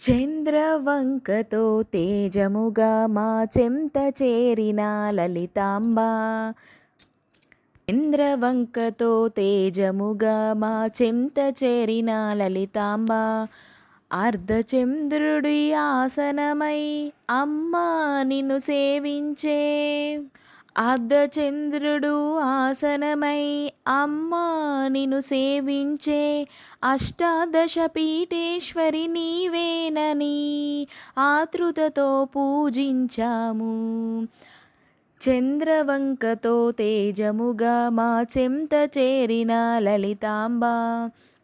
చంద్రవంకతో తేజముగా మా చెంత చేరిన లలితాంబ. చంద్రవంకతో తేజముగా మా చెంత చేరిన లలితాంబ. అర్ధచంద్రుడి ఆసనమై అమ్మా నిన్ను సేవించే. అర్ధచంద్రుడు ఆసనమై అమ్మా నిను సేవించే అష్టాదశ పీఠేశ్వరి నీవేనని ఆతృతతో పూజించాము. చంద్రవంకతో తేజముగా మా చెంత చేరిన లలితాంబ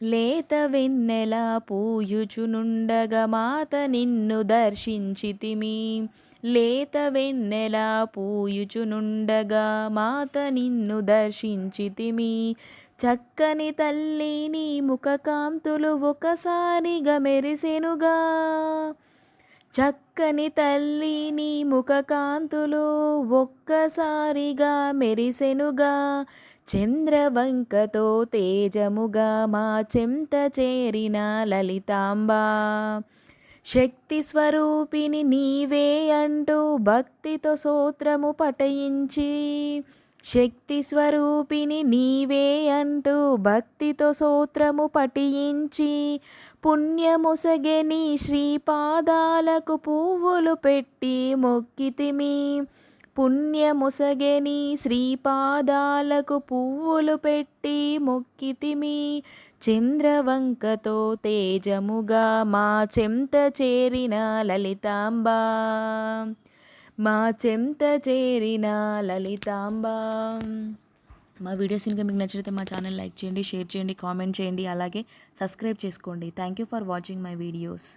లేత వెన్నెల పూయుచునుండగా మాత నిన్ను దర్శించితిమి. లేత వెన్నెలా పూయుచునుండగా మాత నిన్ను దర్శించితిమి. చక్కని తల్లి నీ ముఖకాంతులు ఒకసారిగా మెరిసెనుగా. చక్కని తల్లి నీ ముఖకాంతులు ఒక్కసారిగా మెరిసెనుగా. చంద్రవంకతో తేజముగా మా చెంత చేరిన లలితాంబా. శక్తి స్వరూపిణి నీవే అంటూ భక్తితో సూత్రము పఠయించి శక్తి స్వరూపిణి నీవే అంటూ భక్తితో సూత్రము పఠించి పుణ్యముసగే శ్రీపాదాలకు పువ్వులు పెట్టి మొక్కితిమి పుణ్యముసగే శ్రీపాదాలకు పువ్వులు పెట్టి మొక్కితిమి చంద్రవంకతో తేజముగా మా చెంత చేరిన లలితాంబ. మా చెంత చేరిన లలితాంబ. మా వీడియోస్ ఇంకా మీకు నచ్చితే మా ఛానల్ లైక్ చేయండి షేర్ చేయండి కామెంట్ చేయండి అలాగే సబ్స్క్రైబ్ చేసుకోండి. Thank you for watching my videos